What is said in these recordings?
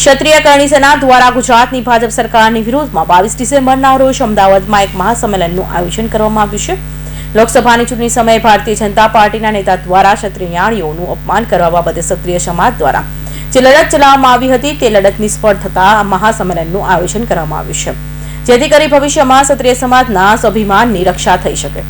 ક્ષત્રિય કરણી સેના દ્વારા ગુજરાતની ભાજપ સરકારની વિરોધમાં બાવીસ ડિસેમ્બરના રોજ અમદાવાદમાં એક મહાસંમેલનનું આયોજન કરવામાં આવ્યું છે. લોકસભાની ચૂંટણી સમયે ભારતીય જનતા પાર્ટીના નેતા દ્વારા ક્ષત્રિયાણીઓનું અપમાન કરવા બાબતે ક્ષત્રિય સમાજ દ્વારા જે લડત ચલાવવામાં આવી હતી તે લડત નિષ્ફળ થતા મહાસંમેલનનું આયોજન કરવામાં આવ્યું છે. જેથી કરી ભવિષ્યમાં ક્ષત્રિય સમાજના સ્વાભિમાનની રક્ષા થઈ શકે.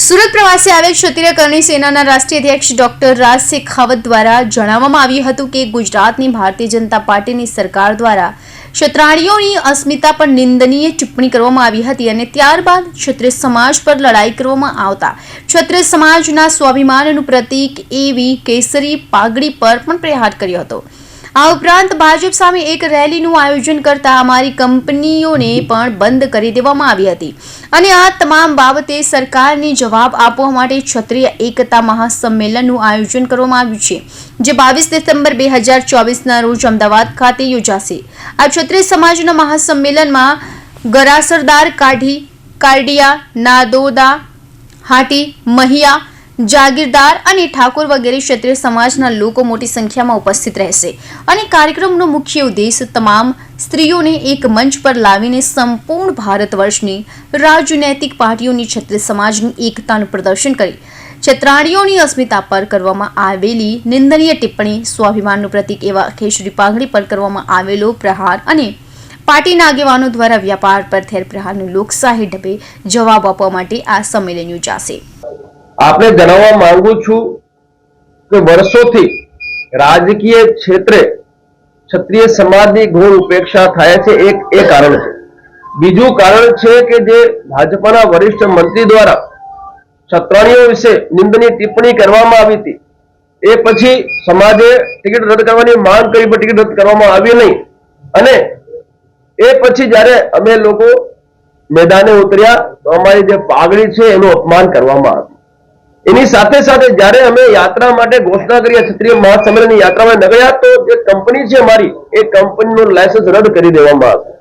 સુરત પ્રવાસે આવેલ ક્ષત્રિય કરણી સેનાના રાષ્ટ્રીય અધ્યક્ષ ડોક્ટર રાજ શેખાવત દ્વારા જણાવવામાં આવ્યું હતું કે ગુજરાતની ભારતીય જનતા પાર્ટીની સરકાર દ્વારા ક્ષત્રાણીઓની અસ્મિતા પર નિંદનીય ટિપ્પણી કરવામાં આવી હતી અને ત્યારબાદ ક્ષત્રિય સમાજ પર લડાઈ કરવામાં આવતા ક્ષત્રિય સમાજના સ્વાભિમાનનું પ્રતીક એવી કેસરી પાઘડી પર પણ પ્રહાર કર્યો હતો. આ ઉપરાંત ભાજપ સામે એક રેલીનું આયોજન કરતા અમારી કંપનીઓને પણ બંધ કરી દેવામાં આવી હતી. અને આ તમામ બાબતે સરકારને જવાબ આપવા માટે ક્ષત્રિય એકતા મહાસંમેલનનું આયોજન કરવામાં આવ્યું છે, જે બાવીસ ડિસેમ્બર બે હજાર ચોવીસના રોજ અમદાવાદ ખાતે યોજાશે. આ ક્ષત્રિય સમાજના મહાસંમેલનમાં ગરાસરદાર કાઢી, કારડિયા, નાદોદા, હાટી, મહિયા જાગીરદાર અને ઠાકોર વગેરે ક્ષત્રિય સમાજના લોકો મોટી સંખ્યામાં ઉપસ્થિત રહેશે અને કાર્યક્રમનો મુખ્ય ઉદ્દેશ તમામ સ્ત્રીઓને એક મંચ પર લાવીને સંપૂર્ણ ભારત વર્ષની રાજનૈતિક પાર્ટીઓની ક્ષત્રિય સમાજની એકતાનું પ્રદર્શન કરી છત્રાણીઓની અસ્મિતા પર કરવામાં આવેલી નિંદનીય ટિપ્પણી, સ્વાભિમાનનું પ્રતીક એવા ખેસરી પાઘડી પર કરવામાં આવેલો પ્રહાર અને પાર્ટીના આગેવાનો દ્વારા વ્યાપાર પર થયેલ પ્રહારનો લોકશાહી ઢબે જવાબ આપવા માટે આ સંમેલન યોજાશે. આપને જણાવવા માંગુ છું કે વર્ષોથી રાજકીય ક્ષેત્રે ક્ષત્રિય સમાજની ઘોર ઉપેક્ષા થાય છે. એક, એ કારણ છે. બીજું કારણ છે કે જે ભાજપાના વરિષ્ઠ મંત્રી દ્વારા ક્ષત્રાણીઓ વિશે નિંદની ટિપ્પણી કરવામાં આવી હતી, એ પછી સમાજે ટિકિટ રદ કરવાની માંગ કરી, પણ ટિકિટ રદ કરવામાં આવી નહીં. અને એ પછી જ્યારે અમે લોકો મેદાને ઉતર્યા, તો અમારી જે પાઘડી છે, એનું અપમાન કરવામાં આવ્યું. એની સાથે સાથે જ્યારે અમે યાત્રા માટે ઘોષણા કરી ક્ષત્રિય મહાસંમેલનની યાત્રામાં નીકળ્યા તો જે કંપની છે મારી એ કંપનીનું લાયસન્સ રદ કરી દેવામાં આવ્યું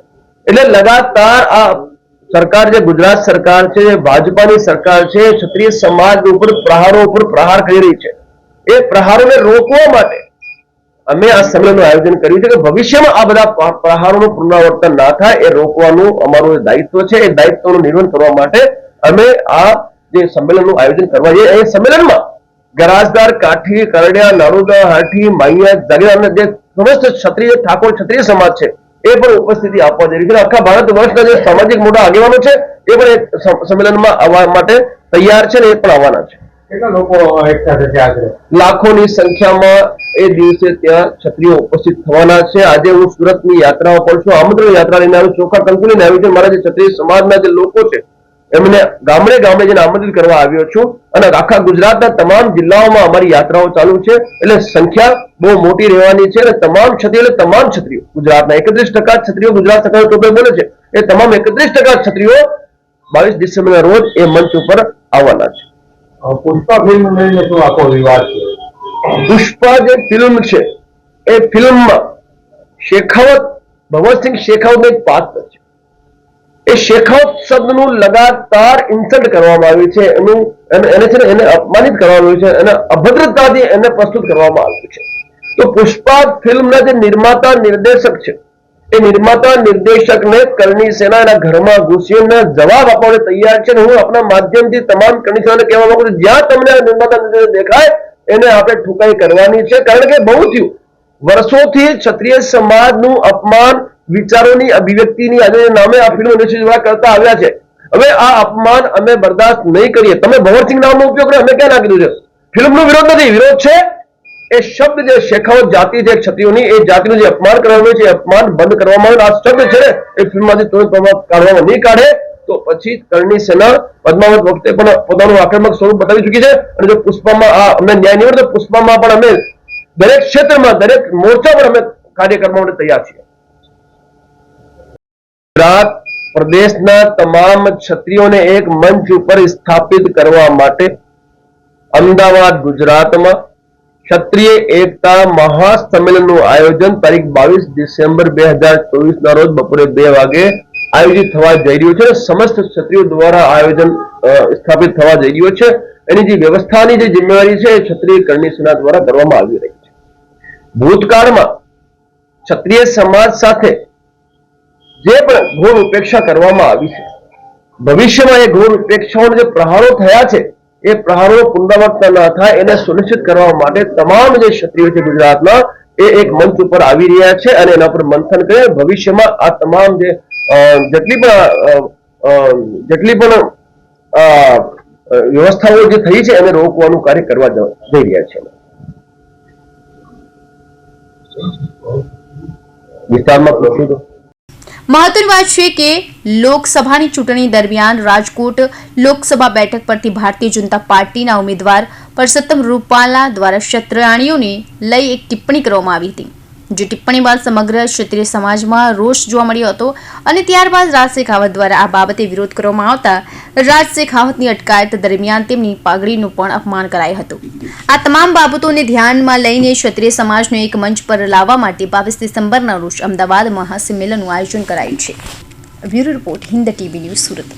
એટલે લગાતાર આ સરકાર જે ગુજરાત સરકાર છે, ભાજપાની સરકાર છે, ક્ષત્રિય સમાજ ઉપર પ્રહારો ઉપર પ્રહાર કરી રહી છે. એ પ્રહારોને રોકવા માટે અમે આ સંમેલનનું આયોજન કર્યું છે કે ભવિષ્યમાં આ બધા પ્રહારોનું પુનરાવર્તન ના થાય, એ રોકવાનું અમારું દાયિત્વ છે, એ દાયિત્વનું નિર્વહન કરવા માટે અમે આ જે સંમેલનનું આયોજન કરવા જઈએ એ સંમેલનમાં ગરાજદાર કાઠી કરડિયા નારોદા હાઠી માયા જાગીર અને જે સમસ્ત ક્ષત્રિય ઠાકોર ક્ષત્રિય સમાજ છે એ પણ ઉપસ્થિતિ આપવા જઈ છે. આખા ભારત વર્ષના જે સામાજિક મોટા આગેવાનો છે એ પણ એક સંમેલનમાં આવવા માટે તૈયાર છે ને એ પણ આવવાના છે. લાખોની સંખ્યામાં એ દિવસે ત્યાં ક્ષત્રિયો ઉપસ્થિત થવાના છે. આજે હું સુરતની યાત્રાઓ પર છું. આમંત્રણ યાત્રા લઈને આવ્યું ચોખા કંકુ લઈને આવ્યો છું. મારા જે ક્ષત્રિય સમાજના જે લોકો છે એમને ગામડે ગામડે જઈને આમંત્રિત કરવા આવ્યો છું. અને આખા ગુજરાતના તમામ જિલ્લાઓમાં અમારી યાત્રાઓ ચાલુ છે. એટલે સંખ્યા બહુ મોટી રહેવાની છે. અને તમામ ક્ષત્રિયો એટલે તમામ ક્ષત્રિયો. ગુજરાતના એકત્રીસ ટકા ક્ષત્રિયો ગુજરાત સરકાર ટોપે બોલે છે. એ તમામ એકત્રીસ ટકા ક્ષત્રિયો બાવીસ ડિસેમ્બરના રોજ એ મંચ ઉપર આવવાના છે. પુષ્પા ફિલ્મ લઈને શું આખો વિવાદ છે. પુષ્પા જે ફિલ્મ છે એ ફિલ્મમાં શેખાવત ભગવતસિંહ શેખાવત એક પાત્ર છે. એ શેખાવત લગાતાર ઇન્સલ્ટ કરવામાં આવ્યું છે, એનું, એને છે ને, એને અપમાનિત કરવામાં આવ્યું છે, એને અભદ્રતાથી એને પ્રસ્તુત કરવામાં આવ્યું છે. તો પુષ્પા ફિલ્મના જે નિર્માતા નિર્દેશક છે, એ નિર્માતા નિર્દેશકને કરણી સેના એના ઘરમાં ઘૂસીને જવાબ આપવા તૈયાર છે અને હું આપણા માધ્યમથી તમામ કરણી સેનાને કહેવા માંગુ છું, જ્યાં તમને નિર્માતા નિર્દેશક દેખાય, એને આપણે ઠુકાઈ કરવાની છે, કારણ કે બહુ થયું. વર્ષોથી ક્ષત્રિય સમાજનું અપમાન વિચારોની અભિવ્યક્તિની આજે નામે આ ફિલ્મ ઇન્ડસ્ટ્રી કરતા આવ્યા છે. હવે આ અપમાન અમે બરદાસ્ત નહીં કરીએ. તમે ભવરસિંહ નામનો ઉપયોગ કર્યો અમે ક્યાં ના કીધું છે? ફિલ્મનો વિરોધ નથી, વિરોધ છે? એ શબ્દ જે શેખાવત જાતિ છે ક્ષત્રિયોની એ જાતિનું જે અપમાન કરવામાં છે અપમાન બંધ કરવામાં આવ્યું આ શબ્દ છે એ ફિલ્મમાંથી તુરંત કાઢવામાં નહીં કાઢે. તો પછી કરણી સેના પદ્માવત વખતે પણ પોતાનું આક્રમક સ્વરૂપ બતાવી ચૂકી છે. અને જો પુષ્પામાં આ અમને ન્યાય નહીં તો પુષ્પામાં પણ અમે દરેક ક્ષેત્રમાં, દરેક મોરચા પર અમે કાર્ય કરવા માટે તૈયાર છીએ. ગુજરાત પ્રદેશના તમામ ક્ષત્રિયોને એક મંચ ઉપર સ્થાપિત કરવા માટે અમદાવાદ ગુજરાતમાં ક્ષત્રિય એકતા મહાસંમેલનનું આયોજન તારીખ બાવીસ ડિસેમ્બર બે હજાર ચોવીસના રોજ બપોરે બે વાગે આયોજિત થવા જઈ રહ્યું છે. સમસ્ત ક્ષત્રિયો દ્વારા આયોજન સ્થાપિત થવા જઈ રહ્યું છે. એની જે વ્યવસ્થાની જે જિમ્મેવારી છે એ ક્ષત્રિય કરણી સેના દ્વારા કરવામાં આવી રહી છે. ભૂતકાળમાં ક્ષત્રિય સમાજ સાથે જે પણ ઘોર ઉપેક્ષા કરવામાં આવી છે. ભવિષ્યમાં એ ઘોર ઉપેક્ષાઓના જે પ્રહારો થયા છે, એ પ્રહારો પુનરાવર્તન ન થાય એને સુનિશ્ચિત કરવા માટે તમામ જે ક્ષત્રિયો છે ગુજરાતના એ એક મંચ ઉપર આવી રહ્યા છે અને એના પર મંથન કરી. ભવિષ્યમાં આ તમામ જે જેટલી પણ જેટલી પણ વ્યવસ્થાઓ જે થઈ છે એને રોકવાનું કાર્ય કરવા જઈ રહ્યા છે. વિસ્તારમાં તો મહત્વની વાત છે કે લોકસભાની ચૂંટણી દરમિયાન રાજકોટ લોકસભા બેઠક પરથી ભારતીય જનતા પાર્ટીના ઉમેદવાર પરસોત્તમ રૂપાલા દ્વારા ક્ષત્રિયાણીઓને લઈ એક ટિપ્પણી કરવામાં આવી હતી. જે ટિપ્પણી બાદ સમગ્ર ક્ષત્રિય સમાજમાં રોષ જોવા મળ્યો હતો અને ત્યારબાદ રાજ શેખાવત દ્વારા આ બાબતે વિરોધ કરવામાં આવતા રાજ શેખાવતની અટકાયત દરમિયાન તેમની પાઘડીનું પણ અપમાન કરાયું હતું. આ તમામ બાબતોને ધ્યાનમાં લઈને ક્ષત્રિય સમાજનો એક મંચ પર લાવવા માટે બાવીસ ડિસેમ્બરના રોજ અમદાવાદ મહાસંમેલનનું આયોજન કરાયું છે. Bureau report Hind TV news Surat.